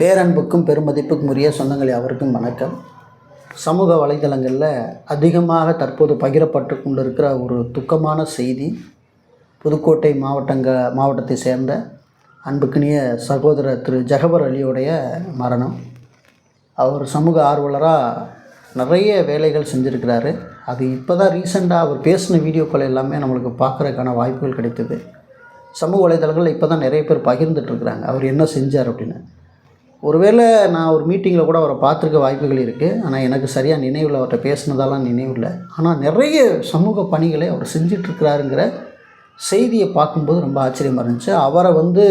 பேரன்புக்கும் பெருமதிப்புக்கும் உரிய சொந்தங்களை அவருக்கும் வணக்கம். சமூக வலைதளங்களில் அதிகமாக தற்போது பகிரப்பட்டு கொண்டிருக்கிற ஒரு துக்கமான செய்தி புதுக்கோட்டை மாவட்டங்க மாவட்டத்தை சேர்ந்த அன்புக்குனிய சகோதரர் திரு ஜஹபர் அலியுடைய மரணம். அவர் சமூக ஆர்வலராக நிறைய வேலைகள் செஞ்சுருக்கிறாரு. அது இப்போ தான் ரீசெண்டாக அவர் பேசின வீடியோக்கள் எல்லாமே நம்மளுக்கு பார்க்குறதுக்கான வாய்ப்புகள் கிடைத்தது. சமூக வலைதளங்களில் இப்போ தான் நிறைய பேர் பகிர்ந்துட்டு இருக்கிறாங்க. அவர் என்ன செஞ்சார் அப்படின்னு. ஒருவேளை நான் ஒரு மீட்டிங்கில் கூட அவரை பார்த்துருக்க வாய்ப்புகள் இருக்குது ஆனால் எனக்கு சரியாக நினைவில் அவர்கிட்ட பேசினதெல்லாம் நினைவில். ஆனால் நிறைய சமூக பணிகளை அவர் செஞ்சிட்ருக்கிறாருங்கிற செய்தியை பார்க்கும்போது ரொம்ப ஆச்சரியமாக இருந்துச்சு. அவரை வந்து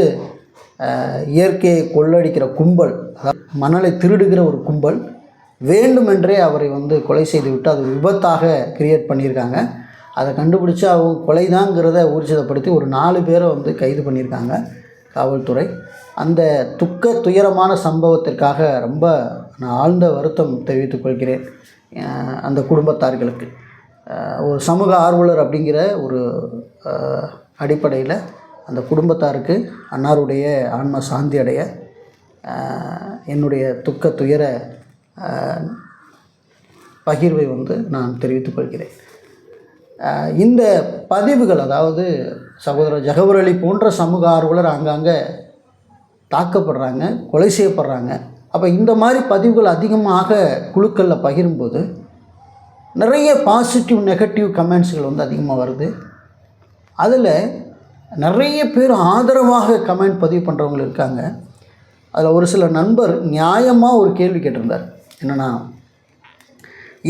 இயற்கையை கொள்ளடிக்கிற கும்பல் அதாவது மணலை திருடுகிற ஒரு கும்பல் வேண்டுமென்றே அவரை வந்து கொலை செய்து விட்டு அது விபத்தாக கிரியேட் பண்ணியிருக்காங்க. அதை கண்டுபிடிச்சு அவங்க கொலைதாங்கிறத ஊர்ஜிதப்படுத்தி ஒரு நாலு பேரை வந்து கைது பண்ணியிருக்காங்க. காவல்துறை. அந்த துக்க துயரமான சம்பவத்திற்காக ரொம்ப நான் ஆழ்ந்த வருத்தம் தெரிவித்துக் கொள்கிறேன் அந்த குடும்பத்தார்களுக்கு. ஒரு சமூக ஆர்வலர் அப்படிங்கிற ஒரு அடிப்படையில் அந்த குடும்பத்தாருக்கு அன்னாருடைய ஆன்ம சாந்தி அடைய என்னுடைய துக்க துயர பகிர்வை வந்து நான் தெரிவித்துக் கொள்கிறேன். இந்த பதிவுகள் அதாவது சகோதரர் ஜகவர் அலி போன்ற சமூக ஆர்வலர் அங்கங்கே தாக்கப்படுறாங்க கொலை செய்யப்படுறாங்க. அப்போ இந்த மாதிரி பதிவுகள் அதிகமாக குழுக்களில் பகிரும்போது நிறைய பாசிட்டிவ் நெகட்டிவ் கமெண்ட்ஸ்கள் வந்து அதிகமாக வருது. அதில் நிறைய பேர் ஆதரவாக கமெண்ட் பதிவு பண்ணுறவங்க இருக்காங்க. அதில் ஒரு சில நண்பர் நியாயமாக ஒரு கேள்வி கேட்டிருந்தார். என்னென்னா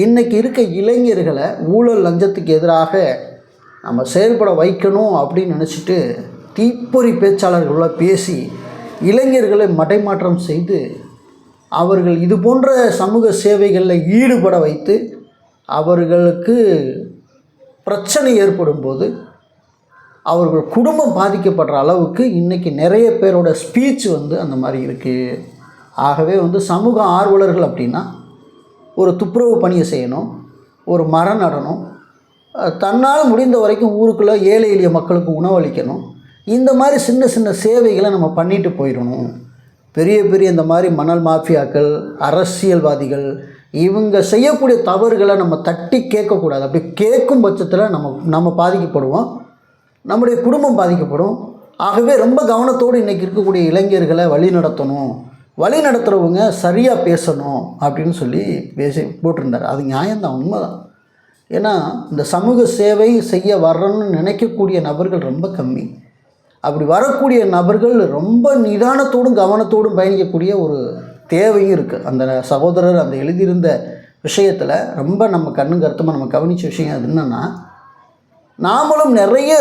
இன்றைக்கி இருக்க இளைஞர்களை ஊழல் லஞ்சத்துக்கு எதிராக நம்ம செயல்பட வைக்கணும் அப்படின்னு நினச்சிட்டு தீப்பொறி பேச்சாளர்களோட பேசி இளைஞர்களை மடைமாற்றம் செய்து அவர்கள் இது போன்ற சமூக சேவைகளில் ஈடுபட வைத்து அவர்களுக்கு பிரச்சனை ஏற்படும் போது அவர்கள் குடும்பம் பாதிக்கப்படுற அளவுக்கு இன்றைக்கி நிறைய பேரோட ஸ்பீச் வந்து அந்த மாதிரி இருக்குது ஆகவே வந்து சமூக ஆர்வலர்கள் அப்படின்னா ஒரு துப்புரவு பணியை செய்யணும் ஒரு மரம் நடணும் தன்னால் முடிந்த வரைக்கும் ஊருக்குள்ளே ஏழை எளிய மக்களுக்கு உணவளிக்கணும் இந்த மாதிரி சின்ன சின்ன சேவைகளை நம்ம பண்ணிட்டு போயிடணும். பெரிய பெரிய இந்த மாதிரி மணல் மாஃபியாக்கள் அரசியல்வாதிகள் இவங்க செய்யக்கூடிய தவறுகளை நம்ம தட்டி கேட்கக்கூடாது. அப்படி கேட்கும் பட்சத்தில் நம்ம நம்ம பாதிக்கப்படுவோம். நம்முடைய குடும்பம் பாதிக்கப்படும். ஆகவே ரொம்ப கவனத்தோடு இன்றைக்கி இருக்கக்கூடிய இளைஞர்களை வழி நடத்தணும் வழி நடத்துகிறவங்க சரியாக பேசணும் அப்படின்னு சொல்லி பேசி போட்டிருந்தார். அது நியாயம்தான் உண்மைதான். ஏன்னா இந்த சமூக சேவை செய்ய வரணும்னு நினைக்கக்கூடிய நபர்கள் ரொம்ப கம்மி. அப்படி வரக்கூடிய நபர்கள் ரொம்ப நிதானத்தோடும் கவனத்தோடும் பயணிக்கக்கூடிய ஒரு தேவையும் இருக்குது அந்த சகோதரர் அந்த எழுதியிருந்த விஷயத்தில் ரொம்ப நம்ம கண்ணுங்க கருத்துமாக நம்ம கவனித்த விஷயம் அது என்னென்னா நாமளும் நிறைய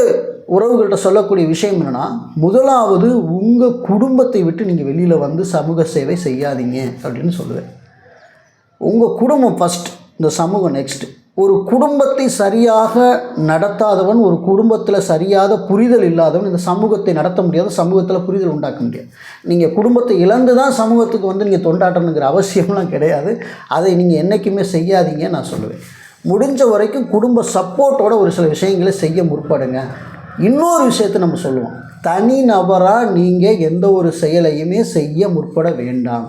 உறவுகள்கிட்ட சொல்லக்கூடிய விஷயம் என்னென்னா முதலாவது உங்கள் குடும்பத்தை விட்டு நீங்கள் வெளியில் வந்து சமூக சேவை செய்யாதீங்க அப்படின்னு சொல்லுவேன். உங்கள் குடும்பம் ஃபஸ்ட் இந்த சமூகம் நெக்ஸ்ட்டு ஒரு குடும்பத்தை சரியாக நடத்தாதவன் ஒரு குடும்பத்தில் சரியாக புரிதல் இல்லாதவன் இந்த சமூகத்தை நடத்த முடியாது சமூகத்தில் புரிதல் உண்டாக்க முடியாது. நீங்கள் குடும்பத்தை இழந்து தான் சமூகத்துக்கு வந்து நீங்கள் தொண்டாட்டணுங்கிற அவசியம்லாம் கிடையாது. அதை நீங்கள் என்றைக்குமே செய்யாதீங்க நான் சொல்லுவேன். முடிஞ்ச வரைக்கும் குடும்ப சப்போர்ட்டோட ஒரு சில விஷயங்களை செய்ய முற்படுங்க. இன்னொரு விஷயத்தை நம்ம சொல்லுவோம். தனி நபராக நீங்கள் எந்த ஒரு செயலையுமே செய்ய முற்பட வேண்டாம்.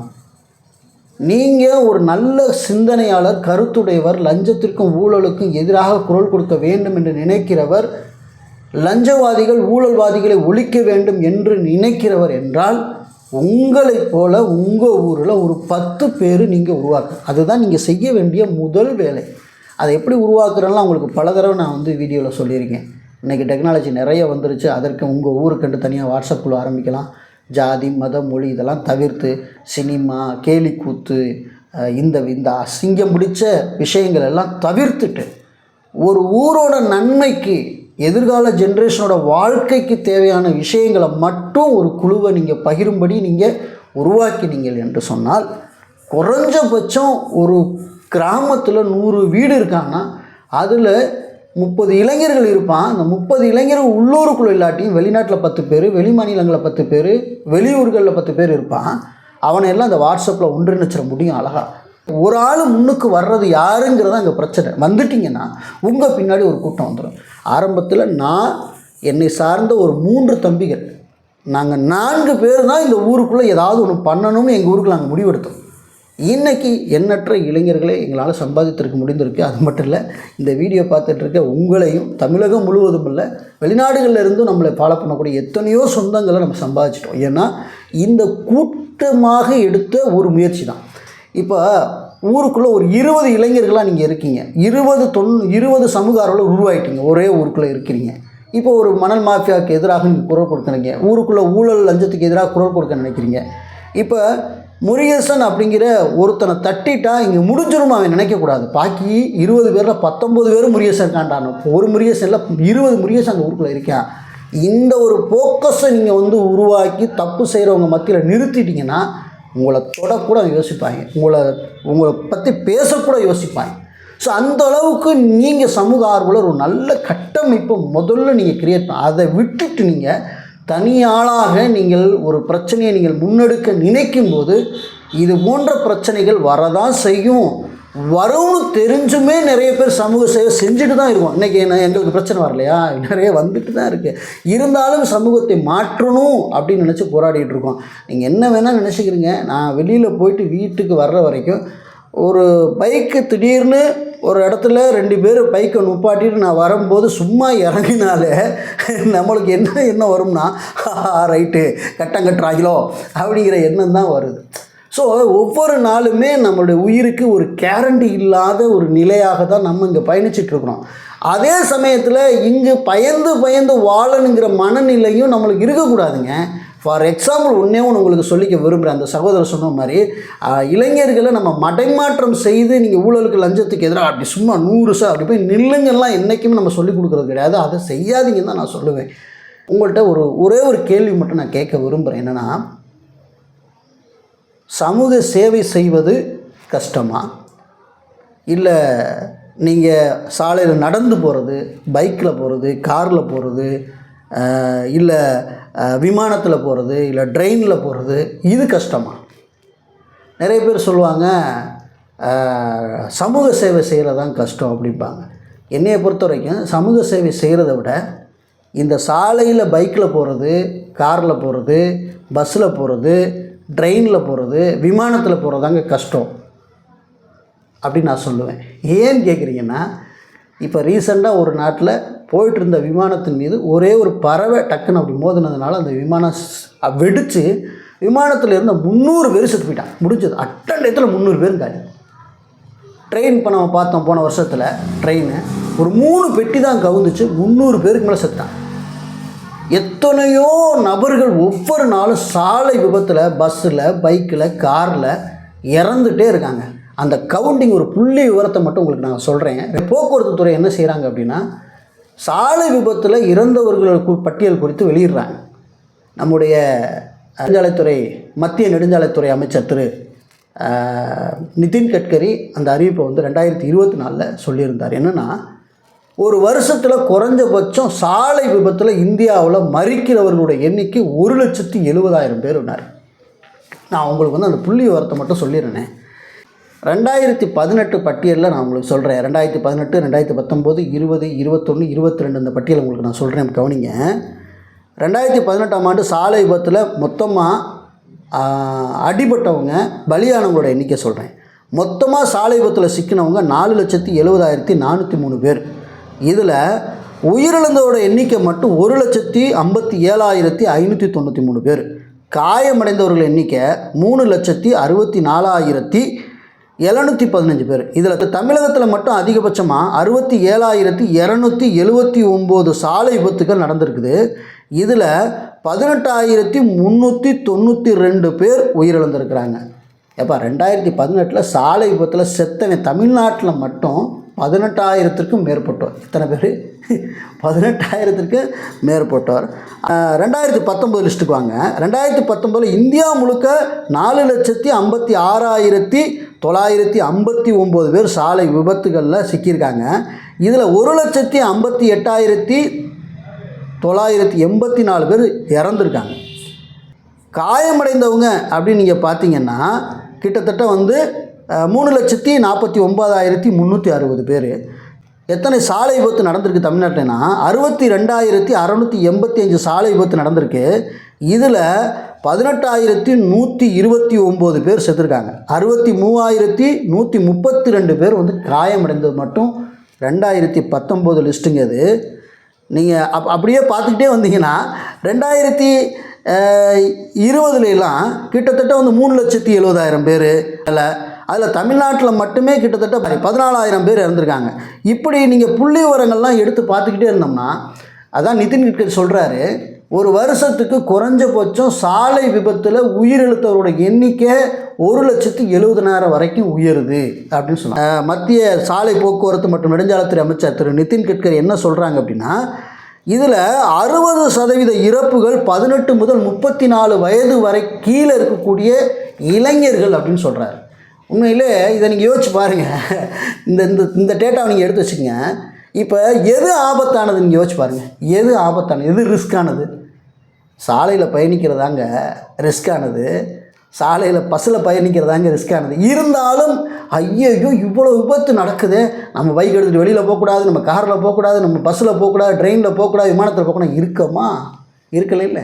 நீங்கள் ஒரு நல்ல சிந்தனையாளர் கருத்துடையவர் லஞ்சத்திற்கும் ஊழலுக்கும் எதிராக குரல் கொடுக்க வேண்டும் என்று நினைக்கிறவர் லஞ்சவாதிகள் ஊழல்வாதிகளை ஒழிக்க வேண்டும் என்று நினைக்கிறவர் என்றால் உங்களைப் போல உங்கள் ஊரில் ஒரு பத்து பேர் நீங்கள் உருவாக்க அதுதான் நீங்கள் செய்ய வேண்டிய முதல் வேலை. அதை எப்படி உருவாக்குறேன்னா உங்களுக்கு பல தடவை நான் வந்து வீடியோவில் சொல்லியிருக்கேன். இன்றைக்கி டெக்னாலஜி நிறைய வந்துருச்சு அதற்கு உங்கள் ஊருக்கண்டு தனியாக வாட்ஸ்அப் குழு ஆரம்பிக்கலாம். ஜாதி மதம் மொழி இதெல்லாம் தவிர்த்து சினிமா கேலிக்கூத்து இந்த இந்த அசிங்கம் பிடிச்ச விஷயங்கள் எல்லாம் தவிர்த்துட்டு ஒரு ஊரோட நன்மைக்கு எதிர்கால ஜென்ரேஷனோட வாழ்க்கைக்கு தேவையான விஷயங்களை மட்டும் ஒரு குழுவை நீங்கள் பகிரும்படி நீங்கள் உருவாக்கினீங்கள் என்று சொன்னால் குறைஞ்சபட்சம் ஒரு கிராமத்தில் நூறு வீடு இருக்காங்கன்னா அதில் முப்பது இளைஞர்கள் இருப்பான். அந்த முப்பது இளைஞர்கள் உள்ளூருக்குள்ள இல்லாட்டியும் வெளிநாட்டில் பத்து பேர் வெளி மாநிலங்களில் பத்து பேர் வெளியூர்களில் பத்து பேர் இருப்பான். அவனை எல்லாம் அந்த வாட்ஸ்அப்பில் ஒன்றிணைச்சிட முடியும் அழகாக ஒரு ஆள் முன்னுக்கு வர்றது யாருங்கிறது அங்கே பிரச்சனை. வந்துட்டிங்கன்னா உங்கள் பின்னாடி ஒரு கூட்டம் வந்துடும் ஆரம்பத்தில் நான் என்னை சார்ந்த ஒரு மூன்று தம்பிகள். நாங்கள் நான்கு பேர் தான் இந்த ஊருக்குள்ளே ஏதாவது ஒன்று பண்ணணும்னு எங்கள் ஊருக்கு நாங்கள் முடிவெடுத்தோம். இன்னைக்கு எண்ணற்ற இளைஞர்களை எங்களால் சம்பாதித்திருக்க முடிந்திருக்கு. அது மட்டும் இல்லை இந்த வீடியோ பார்த்துட்ருக்க உங்களையும் தமிழகம் முழுவதும் இல்லை வெளிநாடுகளில் இருந்தும் நம்மளை ஃபாலோ பண்ணக்கூடிய எத்தனையோ சொந்தங்களை நம்ம சம்பாதிச்சிட்டோம். ஏன்னா இந்த கூட்டமாக எடுத்த ஒரு முயற்சி தான். இப்போ ஊருக்குள்ளே ஒரு இருபது இளைஞர்களாக நீங்கள் இருக்கீங்க. இருபது தொன் இருபது சமூக ஆர்வலர் உருவாயிட்டீங்க. ஒரே ஊருக்குள்ளே இருக்கிறீங்க. இப்போ ஒரு மணல் மாஃபியாவுக்கு எதிராக நீங்கள் குரல் கொடுக்குறீங்க ஊருக்குள்ளே ஊழல் லஞ்சத்துக்கு எதிராக குரல் கொடுக்க நினைக்கிறீங்க. இப்போ முருகேசன் அப்படிங்கிற ஒருத்தனை தட்டிட்டா இங்கே முடிஞ்சிரும் அவன் நினைக்கக்கூடாது. பாக்கி இருபது பேரில் பத்தொம்பது பேர் முருகேசன் இருக்கான்டானு ஒரு முருகேசனில் இருபது முருகேசன் அந்த ஊருக்குள்ளே இருக்கான். இந்த ஒரு ஃபோக்கஸை நீங்கள் வந்து உருவாக்கி தப்பு செய்கிறவங்க மத்தியில் நிறுத்திட்டிங்கன்னா உங்களை தொடக்கூட அவன் யோசிப்பாங்க. உங்களை உங்களை பற்றி பேசக்கூட யோசிப்பாங்க. ஸோ அந்த அளவுக்கு நீங்கள் சமூக ஆர்வலர் ஒரு நல்ல கட்டமைப்பை முதல்ல நீங்கள் கிரியேட் பண்ண அதை விட்டுட்டு நீங்கள் தனியாளாக நீங்கள் ஒரு பிரச்சனையை நீங்கள் முன்னெடுக்க நினைக்கும் போது இது போன்ற பிரச்சனைகள் வரதான் செய்யும். வரும்னு தெரிஞ்சுமே நிறைய பேர் சமூக சேவை செஞ்சுட்டு தான் இருக்கும் இன்றைக்கி என்ன எங்களுக்கு பிரச்சனை வரலையா? நிறைய வந்துட்டு தான் இருக்குது இருந்தாலும் சமூகத்தை மாற்றணும் அப்படின்னு நினச்சி போராடிட்டு இருக்கோம். நீங்கள் என்ன வேணால் நினச்சிக்கிறீங்க. நான் வெளியில் போயிட்டு வீட்டுக்கு வர்ற வரைக்கும் ஒரு பைக்கு திடீர்னு ஒரு இடத்துல ரெண்டு பேர் பைக்கை நுப்பாட்டிட்டு நான் வரும்போது சும்மா இறங்கினாலே நம்மளுக்கு என்ன எண்ணம் வரும்னா ரைட்டு கட்டம் கட்டுறாங்களோ? அப்படிங்கிற எண்ணம் தான் வருது. ஸோ ஒவ்வொரு நாளுமே நம்மளுடைய உயிருக்கு ஒரு கேரண்டி இல்லாத ஒரு நிலையாக தான் நம்ம இங்கே பயணிச்சிட்ருக்குறோம் அதே சமயத்தில் இங்கு பயந்து பயந்து வாழணுங்கிற மனநிலையும் நம்மளுக்கு இருக்கக்கூடாதுங்க. ஃபார் எக்ஸாம்பிள் ஒன்றே ஒன்று உங்களுக்கு சொல்லிக்க விரும்புகிறேன் அந்த சகோதரர் சொன்ன மாதிரி இளைஞர்களை நம்ம மடைமாற்றம் செய்து நீங்கள் ஊழலுக்கு லஞ்சத்துக்கு எதிராக அப்படி சும்மா நூறு சார் அப்படி போய் நில்லுங்கெல்லாம் என்றைக்குமே நம்ம சொல்லிக் கொடுக்குறது கிடையாது. அதை செய்யாதீங்கன்னு தான் நான் சொல்லுவேன். உங்கள்கிட்ட ஒரு ஒரே ஒரு கேள்வி மட்டும் நான் கேட்க விரும்புகிறேன் என்னென்னா சமூக சேவை செய்வது கஷ்டமா? இல்லை நீங்கள் சாலையில் நடந்து போகிறது பைக்கில் போகிறது காரில் போகிறது இல்லை விமானத்தில் போகிறது இல்லை ட்ரெயினில் போகிறது இது கஷ்டமா? நிறைய பேர் சொல்லுவாங்க சமூக சேவை செய்கிறதான் கஷ்டம் அப்படிம்பாங்க. என்னையை பொறுத்த வரைக்கும் சமூக சேவை செய்கிறத விட இந்த சாலையில் பைக்கில் போகிறது காரில் போகிறது பஸ்ஸில் போகிறது ட்ரெயினில் போகிறது விமானத்தில் போகிறதாங்க கஷ்டம். அப்படின்னு நான் சொல்லுவேன். ஏன்னு கேட்குறீங்கன்னா இப்போ ரீசெண்டாக ஒரு நாட்டில் போயிட்டு இருந்த விமானத்தின் மீது ஒரே ஒரு பறவை டக்குன்னு அப்படி மோதினதுனால அந்த விமானம் வெடித்து விமானத்தில் இருந்த முந்நூறு பேர் செத்து போயிட்டான் முடிஞ்சது. அட்டண்டயத்தில் முந்நூறு பேர் காலி ட்ரெயின் இப்போ நம்ம பார்த்தோம் போன வருஷத்தில் ட்ரெயின் ஒரு மூணு பெட்டி தான் கவுந்துச்சு. முந்நூறு பேருக்கு மேலே செத்தான் எத்தனையோ நபர்கள் ஒவ்வொரு நாளும் சாலை விபத்தில் பஸ்ஸில் பைக்கில் காரில் இறந்துட்டே இருக்காங்க. அந்த கவுண்டிங் ஒரு புள்ளி விவரத்தை மட்டும் உங்களுக்கு நான் சொல்கிறேன் போக்குவரத்து துறை என்ன செய்கிறாங்க அப்படின்னா சாலை விபத்தில் இறந்தவர்கள் பட்டியல் குறித்து வெளியிடுறாங்க. நம்முடைய நெடுஞ்சாலைத்துறை மத்திய நெடுஞ்சாலைத்துறை அமைச்சர் திரு நிதின் கட்கரி அந்த அறிவிப்பை வந்து ரெண்டாயிரத்தி இருபத்தி நாலில் சொல்லியிருந்தார். என்னென்னா ஒரு வருஷத்தில் குறைஞ்சபட்சம் சாலை விபத்தில் இந்தியாவில் மறிக்கிறவர்களுடைய எண்ணிக்கை ஒரு லட்சத்தி எழுபதாயிரம் பேர் உன்னார் நான் உங்களுக்கு வந்து அந்த புள்ளி விவரத்தை மட்டும் சொல்லிடுறேன். ரெண்டாயிரத்தி பதினெட்டு பட்டியலில் நான் உங்களுக்கு சொல்கிறேன் ரெண்டாயிரத்தி பதினெட்டு ரெண்டாயிரத்தி பத்தொம்போது இருபது இருபத்தொன்று இருபத்தி ரெண்டு இந்த பட்டியல் உங்களுக்கு நான் சொல்கிறேன் கவனிங்க. ரெண்டாயிரத்தி பதினெட்டாம் ஆண்டு சாலை விபத்தில் மொத்தமாக அடிபட்டவங்க பலியானவங்களோட எண்ணிக்கை சொல்கிறேன் மொத்தமாக சாலை விபத்தில் சிக்கினவங்க நாலு லட்சத்தி எழுபதாயிரத்தி நானூற்றி மூணு பேர். இதில் உயிரிழந்தோட எண்ணிக்கை மட்டும் ஒரு லட்சத்தி ஐம்பத்தி ஏழாயிரத்தி ஐநூற்றி தொண்ணூற்றி மூணு பேர். காயமடைந்தவர்கள் எண்ணிக்கை மூணு லட்சத்தி அறுபத்தி நாலாயிரத்தி எழுநூற்றி பதினஞ்சு பேர். இதில் தமிழகத்தில் மட்டும் அதிகபட்சமாக அறுபத்தி ஏழாயிரத்தி இரநூத்தி எழுபத்தி ஒம்பது சாலை விபத்துகள் நடந்திருக்குது. இதில் பதினெட்டாயிரத்தி முந்நூற்றி தொண்ணூற்றி ரெண்டு பேர் உயிரிழந்திருக்கிறாங்க. ஏப்பா ரெண்டாயிரத்தி பதினெட்டில் சாலை விபத்தில் செத்தவன் தமிழ்நாட்டில் மட்டும் பதினெட்டாயிரத்திற்கும் மேற்பட்டோர். இத்தனை பேர்? பதினெட்டாயிரத்திற்கு மேற்பட்டோர். ரெண்டாயிரத்தி பத்தொம்பது லிஸ்ட்டுக்கு வாங்க. ரெண்டாயிரத்தி பத்தொம்பதில் இந்தியா முழுக்க நாலு லட்சத்தி ஐம்பத்தி ஆறாயிரத்தி தொள்ளாயிரத்தி ஐம்பத்தி ஒம்பது பேர் சாலை விபத்துகளில் சிக்கியிருக்காங்க. இதில் ஒரு லட்சத்தி ஐம்பத்தி எட்டாயிரத்தி தொள்ளாயிரத்தி எண்பத்தி நாலு பேர் இறந்துருக்காங்க. காயமடைந்தவங்க அப்படின்னு நீங்கள் பார்த்தீங்கன்னா கிட்டத்தட்ட வந்து மூணு லட்சத்தி நாற்பத்தி ஒம்பதாயிரத்தி முந்நூற்றி அறுபது பேர். எத்தனை சாலை விபத்து நடந்திருக்கு தமிழ்நாட்டில்னா அறுபத்தி ரெண்டாயிரத்தி அறநூற்றி எண்பத்தி அஞ்சு சாலை விபத்து நடந்திருக்கு. இதில் பதினெட்டாயிரத்தி நூற்றி இருபத்தி ஒம்பது பேர் செத்துருக்காங்க. அறுபத்தி மூவாயிரத்தி நூற்றி முப்பத்தி ரெண்டு பேர் வந்து காயமடைந்தது மட்டும் ரெண்டாயிரத்தி பத்தொம்போது லிஸ்ட்டுங்க அது நீங்கள் அப் அப்படியே பார்த்துக்கிட்டே வந்தீங்கன்னா ரெண்டாயிரத்தி இருபதுலாம் கிட்டத்தட்ட வந்து மூணு லட்சத்தி எழுபதாயிரம் பேர். அதில் அதில் தமிழ்நாட்டில் மட்டுமே கிட்டத்தட்ட பதினாலாயிரம் பேர் இறந்துருக்காங்க. இப்படி நீங்கள் புள்ளி உரங்கள்லாம் எடுத்து பார்த்துக்கிட்டே இருந்தோம்னா அதான் நிதின் கட்கரி சொல்கிறாரு ஒரு வருஷத்துக்கு குறைஞ்சபட்சம் சாலை விபத்தில் உயிரிழந்தவரோட எண்ணிக்கை ஒரு லட்சத்து எழுபதனாயிரம் வரைக்கும் உயருது அப்படின்னு சொன்னாங்க. மத்திய சாலை போக்குவரத்து மற்றும் நெடுஞ்சாலைத்துறை அமைச்சர் திரு நிதின் கட்கரி என்ன சொல்கிறாங்க அப்படின்னா இதில் அறுபது சதவீத இறப்புகள் பதினெட்டு முதல் முப்பத்தி நாலு வயது வரை கீழே இருக்கக்கூடிய இளைஞர்கள் அப்படின்னு சொல்கிறாரு உண்மையிலே இதை நீங்கள் யோசிச்சு பாருங்கள் இந்த இந்த இந்த டேட்டாவை நீங்கள் எடுத்து வச்சுக்கோங்க. இப்போ எது ஆபத்தானது நீங்கள் யோசிச்சு பாருங்கள் எது ஆபத்தானது? எது ரிஸ்க்கானது சாலையில் பயணிக்கிறதாங்க ரிஸ்க்கானது சாலையில் பஸ்ஸில் பயணிக்கிறதாங்க ரிஸ்க்கானது இருந்தாலும் ஐயையோ இவ்வளோ விபத்து நடக்குது. நம்ம பைக் எடுத்துகிட்டு வெளியில் போகக்கூடாது நம்ம காரில் போகக்கூடாது நம்ம பஸ்ஸில் போகக்கூடாது ட்ரெயினில் போகக்கூடாது விமானத்தில் போகக்கூடாது. இருக்கமா? இருக்கல இல்லை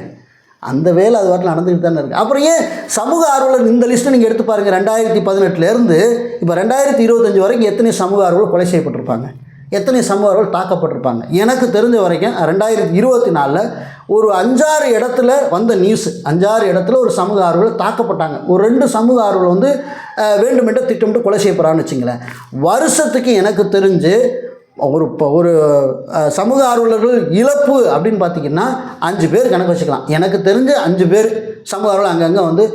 அந்த வேலை அது வாட்டில் நடந்துக்கிட்டு தானே இருக்குது அப்புறம் ஏன் சமூக ஆர்வலர் இந்த லிஸ்ட்டை நீங்கள் எடுத்து பாருங்கள் ரெண்டாயிரத்தி பதினெட்டுலேருந்து இப்போ ரெண்டாயிரத்தி இருபத்தஞ்சி வரைக்கும் எத்தனை சமூக ஆர்வலர் கொலை செய்யப்பட்டிருப்பாங்க? எத்தனை சமூக ஆர்வலர் தாக்கப்பட்டிருப்பாங்க? எனக்கு தெரிஞ்ச வரைக்கும் ரெண்டாயிரத்தி இருபத்தி நாலில் ஒரு அஞ்சாறு இடத்துல வந்த நியூஸ் அஞ்சாறு இடத்துல ஒரு சமூக ஆர்வலர் தாக்கப்பட்டாங்க. ஒரு ரெண்டு சமூக ஆர்வலர் வந்து வேண்டுமென்ற திட்டமிட்டு கொலை செய்யப்படுறான்னு வச்சுங்களேன். வருஷத்துக்கு எனக்கு தெரிஞ்சு ஒரு இப்போ ஒரு சமூக ஆர்வலர்கள் இழப்பு அப்படின்னு பார்த்தீங்கன்னா அஞ்சு பேர் கணக்கு வச்சுக்கலாம். எனக்கு தெரிஞ்ச அஞ்சு பேர் சமூக ஆர்வலர் அங்கங்கே வந்து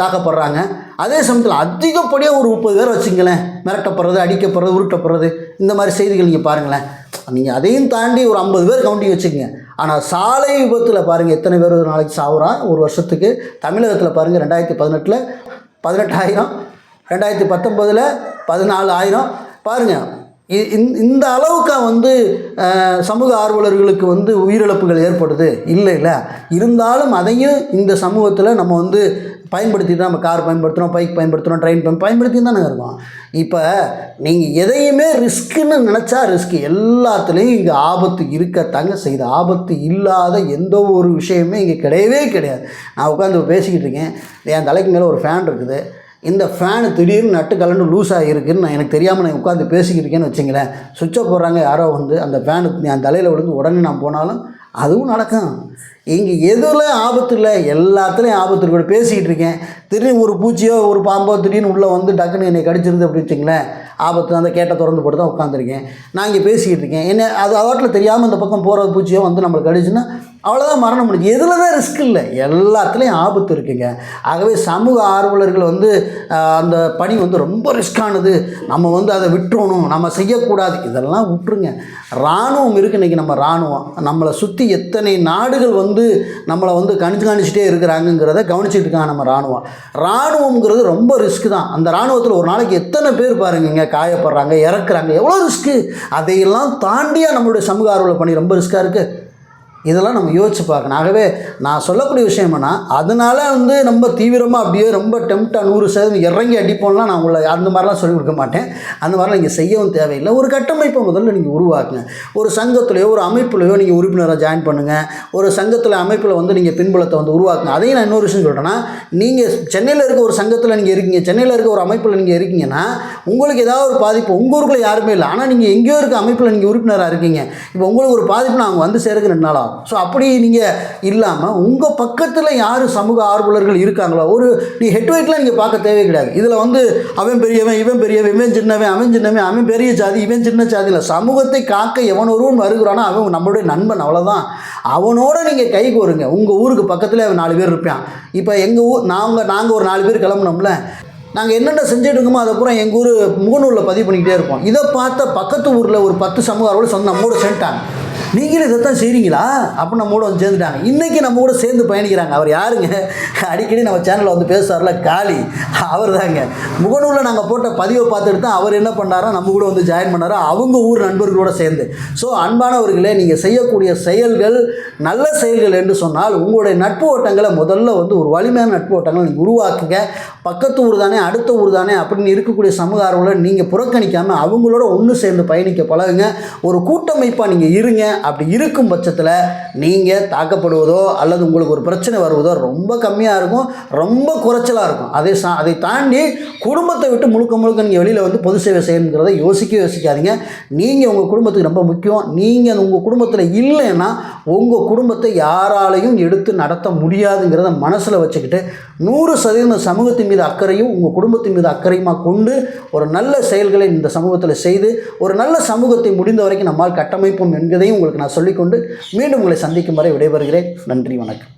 தாக்கப்படுறாங்க. அதே சமயத்தில் அதிகப்படியாக ஒரு முப்பது பேர் வச்சுங்களேன். மிரட்டப்படுறது அடிக்கப்படுறது உருட்டப்படுறது இந்த மாதிரி செய்திகள் நீங்கள் பாருங்களேன். நீங்கள் அதையும் தாண்டி ஒரு ஐம்பது பேர் கவுண்டி வச்சுக்கோங்க. ஆனால் சாலை விபத்தில் பாருங்கள் எத்தனை பேர் ஒரு நாளைக்கு சாவுறா? ஒரு வருஷத்துக்கு தமிழகத்தில் பாருங்கள் ரெண்டாயிரத்தி பதினெட்டில் பதினெட்டாயிரம் ரெண்டாயிரத்தி பத்தொம்போதில் பதினாலு ஆயிரம் பாருங்கள் இந்த- இந்த அளவுக்கு வந்து சமூக ஆர்வலர்களுக்கு வந்து உயிரிழப்புகள் ஏற்படுது? இல்லை இல்லை. இருந்தாலும் அதையும் இந்த சமூகத்தில் நம்ம வந்து பயன்படுத்திட்டு நம்ம கார் பயன்படுத்துகிறோம் பைக் பயன்படுத்துகிறோம் ட்ரெயின் பயன் பயன்படுத்தி தானே இருக்கோம். இப்போ நீங்கள் எதையுமே ரிஸ்க்குன்னு நினச்சா ரிஸ்க் எல்லாத்துலேயும் இங்கே ஆபத்து இருக்கத்தாங்க செய்யுது. ஆபத்து இல்லாத எந்த ஒரு விஷயமே இங்கே கிடையவே கிடையாது. நான் உட்காந்து பேசிக்கிட்டு இருக்கேன். என் தலைக்கு மேலே ஒரு ஃபேன் இருக்குது. இந்த ஃபேனு திடீர்னு நட்டு கலண்டு லூஸ் ஆகிருக்குன்னு நான் எனக்கு தெரியாமல் நான் உட்காந்து பேசிக்கிட்டு இருக்கேன்னு வச்சுங்களேன் சுவிட்சை போடுறாங்க யாரோ வந்து அந்த ஃபேனு என் தலையில் விழுந்து உடனே நான் போனாலும் அதுவும் நடக்கும். இங்கே எதில் ஆபத்து இல்லை எல்லாத்துலேயும் ஆபத்து இருக்கு. பேசிக்கிட்டு இருக்கேன் திடீர்னு ஒரு பூச்சியோ ஒரு பாம்போ திடீர்னு உள்ளே வந்து டக்குன்னு என்னை கடிச்சிருது அப்படி வச்சுங்களேன். ஆபத்து அந்த கேட்டை திறந்து போட்டு தான் உட்காந்துருக்கேன் நான் இங்கே பேசிக்கிட்டு இருக்கேன் என்ன அது அவாட்டில் தெரியாமல் இந்த பக்கம் போகிற பூச்சியோ வந்து நம்மளுக்கு கடிச்சுன்னா அவ்வளோதான் மரணம் முடிஞ்சு. எதில் தான் ரிஸ்க் இல்லை. எல்லாத்துலேயும் ஆபத்து இருக்குங்க. ஆகவே சமூக ஆர்வலர்கள் வந்து அந்த பணி வந்து ரொம்ப ரிஸ்க்கானது நம்ம வந்து அதை விட்டுறணும். நம்ம செய்யக்கூடாது. இதெல்லாம் விட்டுருங்க. இராணுவம் இருக்குது இன்றைக்கி நம்ம இராணுவம். நம்மளை சுற்றி எத்தனை நாடுகள் வந்து நம்மளை வந்து கணிச்சு கணிச்சிட்டே இருக்கிறாங்கங்கிறத கவனிச்சிட்டு இருக்காங்க நம்ம இராணுவம். இராணுவங்கிறது ரொம்ப ரிஸ்க் தான். அந்த இராணுவத்தில் ஒரு நாளைக்கு எத்தனை பேர் பாருங்கங்க காயப்படுறாங்க இறக்குறாங்க. எவ்வளோ ரிஸ்க்கு அதையெல்லாம் தாண்டியாக நம்மளுடைய சமூக ஆர்வலர் பணி ரொம்ப ரிஸ்க்காக இருக்குது இதெல்லாம் நம்ம யோசிச்சு பார்க்கணும். ஆகவே நான் சொல்லக்கூடிய விஷயம் என்னன்னா அதனால வந்து ரொம்ப தீவிரமாக அப்படியே ரொம்ப டெம்ட்டாக நூறு சதவீதம் இறங்கி அடிப்போம்லாம் நான் உங்களை அந்த மாதிரிலாம் சொல்லிக் கொடுக்க மாட்டேன். அந்த மாதிரிலாம் நீங்கள் செய்யவும் தேவையில்லை. ஒரு கட்டமைப்பை முதல்ல நீங்கள் உருவாக்குங்க. ஒரு சங்கத்துலையோ ஒரு அமைப்புலையோ நீங்கள் உறுப்பினராக ஜாயின் பண்ணுங்கள் ஒரு சங்கத்தில் அமைப்பில் வந்து நீங்கள் பின்புலத்தை வந்து உருவாக்குங்க. அதையும் நான் இன்னொரு விஷயம் சொல்கிறேன்னா நீங்கள் சென்னையில் இருக்க ஒரு சங்கத்தில் நீங்கள் இருக்கீங்க சென்னையில் இருக்க ஒரு அமைப்பில் நீங்கள் இருக்கீங்கன்னா உங்களுக்கு ஏதாவது ஒரு பாதிப்பு உங்கள் ஊருக்குள்ள யாருமே இல்லை. ஆனால் நீங்கள் எங்கேயோ இருக்க அமைப்பில் நீங்கள் உறுப்பினராக இருக்கீங்க. இப்போ உங்களுக்கு ஒரு பாதிப்பு அவங்க வந்து சேருக்கு ரெண்டு நாள் ஆகும். ஸோ அப்படி நீங்கள் இல்லாமல் உங்கள் பக்கத்தில் யார் சமூக ஆர்வலர்கள் இருக்காங்களோ ஒரு நீ ஹெட் வெயிட்லாம் நீங்கள் பார்க்க தேவை கிடையாது. இதில் வந்து அவன் பெரியவன் இவன் பெரியவன் இவன் சின்னவன் அவன் சின்னவன் அவன் பெரிய ஜாதி இவன் சின்ன ஜாதி இல்லை. சமூகத்தை காக்க எவன் ஒருவன் வருகிறானோ அவன் நம்மளுடைய நண்பன் அவ்வளோதான் அவனோட நீங்கள் கை கோருங்க. உங்கள் ஊருக்கு பக்கத்தில் அவன் நாலு பேர் இருப்பான். இப்போ எங்கள் ஊர் நாங்கள் நாங்கள் ஒரு நாலு பேர் கிளம்புனோம்ல நாங்கள் என்னென்ன செஞ்சுட்டு இருக்கோமோ அதை பூரா எங்கள் ஊர் முகநூலில் பதிவு பண்ணிக்கிட்டே இருப்போம். இதை பார்த்த பக்கத்து ஊரில் ஒரு பத்து சமூக ஆர்வலர் சொந்த நம்மோட சென்ட்டாங்க. நீங்களும் இதைத்தான் செய்கிறீங்களா அப்போ கூட வந்து சேர்ந்துட்டாங்க. இன்றைக்கி நம்ம கூட சேர்ந்து பயணிக்கிறாங்க. அவர் யாருங்க? அடிக்கடி நம்ம சேனலில் வந்து பேசுவார்ல காளி. அவர் தாங்க முகநூலில் நாங்கள் போட்ட பதிவை பார்த்துட்டு தான் அவர் என்ன பண்ணாரோ நம்ம கூட வந்து ஜாயின் பண்ணாரோ அவங்க ஊர் நண்பர்களோட சேர்ந்து. ஸோ அன்பானவர்களே நீங்கள் செய்யக்கூடிய செயல்கள் நல்ல செயல்கள் என்று சொன்னால் உங்களுடைய நட்பு ஓட்டங்களை முதல்ல வந்து ஒரு வலிமையான நட்பு ஓட்டங்களை நீங்கள் உருவாக்குங்க. பக்கத்து ஊர் தானே அடுத்த ஊர் தானே அப்படின்னு இருக்கக்கூடிய சமூக நீங்கள் புறக்கணிக்காமல் அவங்களோட ஒன்று சேர்ந்து பயணிக்க பழகுங்க. ஒரு கூட்டமைப்பாக நீங்கள் இருங்க. அப்படி இருக்கும் பட்சத்தில் நீங்கள் தாக்கப்படுவதோ அல்லது உங்களுக்கு ஒரு பிரச்சனை வருவதோ ரொம்ப கம்மியாக இருக்கும் ரொம்ப குறைச்சலாக இருக்கும். அதை சா அதை தாண்டி குடும்பத்தை விட்டு முழுக்க முழுக்க நீங்கள் வெளியில் வந்து பொது சேவை செய்யணுங்கிறத யோசிக்க யோசிக்காதீங்க. நீங்கள் உங்கள் குடும்பத்துக்கு ரொம்ப முக்கியம். நீங்கள் உங்கள் குடும்பத்தில் இல்லைன்னா உங்கள் குடும்பத்தை யாராலையும் எடுத்து நடத்த முடியாதுங்கிறத மனசில் வச்சுக்கிட்டு நூறு சதவீதம் சமூகத்தின் மீது அக்கறையும் உங்கள் குடும்பத்தின் மீது அக்கறையுமா கொண்டு ஒரு நல்ல செயல்களை இந்த சமூகத்தில் செய்து ஒரு நல்ல சமூகத்தை முடிந்த வரைக்கும் நம்மால் கட்டமைப்போம் என்பதையும் உங்களுக்கு நான் சொல்லிக்கொண்டு மீண்டும் உங்களை சந்திக்கும் வரை விடைபெறுகிறேன். நன்றி வணக்கம்.